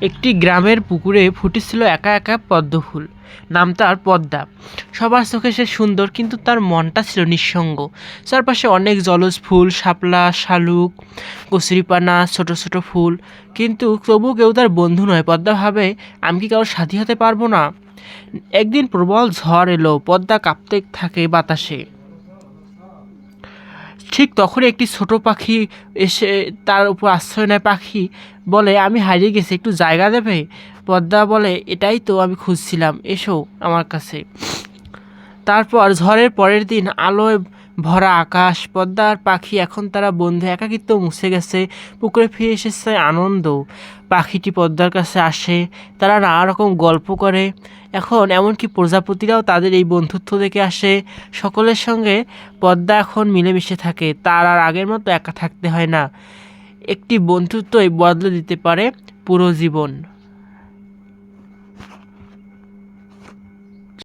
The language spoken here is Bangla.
একটি গ্রামের পুকুরে ফুটেছিল একা একা পদ্ম ফুল নাম তার পদ্মা। সবার চোখে সে সুন্দর, কিন্তু তার মনটা ছিল নিঃসঙ্গ। চারপাশে অনেক জলজ ফুল, শাপলা, শালুক, কচুরিপানা, ছোট ছোট ফুল। কিন্তু তবু কেউ তার বন্ধু নয়। পদ্মা ভাবে, আমি কি কারোর সাথী হতে পারব না? একদিন প্রবল ঝড় এলো। পদ্মা কাঁপতে থাকে বাতাসে। ঠিক তখনই একটি ছোট পাখি এসে তার উপর আশ্রয় নেয়। পাখি বলে, আমি হারিয়ে গেছি, একটু জায়গা দেবে? পদ্মা বলে, এটাই তো আমি খুঁজছিলাম, এসো আমার কাছে। তারপর ঝড়ের পরের দিন আলোয় ভরা আকাশ, পদ্মার পাখি, এখন তারা বন্ধু, একাকিত্ব মুছে গেছে, পুকুরে ফিরে এসেছে আনন্দ। পাখিটি পদ্মার কাছে আসে, তারা নানা রকম গল্প করে এখন এমনকি প্রজাপতিরাও তাদের এই বন্ধুত্ব দেখে আসে। সকলের সঙ্গে পদ্মা এখন মিলেমিশে থাকে, তার আর আগের মতো একা থাকতে হয় না। একটি বন্ধুত্বই বদলে দিতে পারে পুরো জীবন।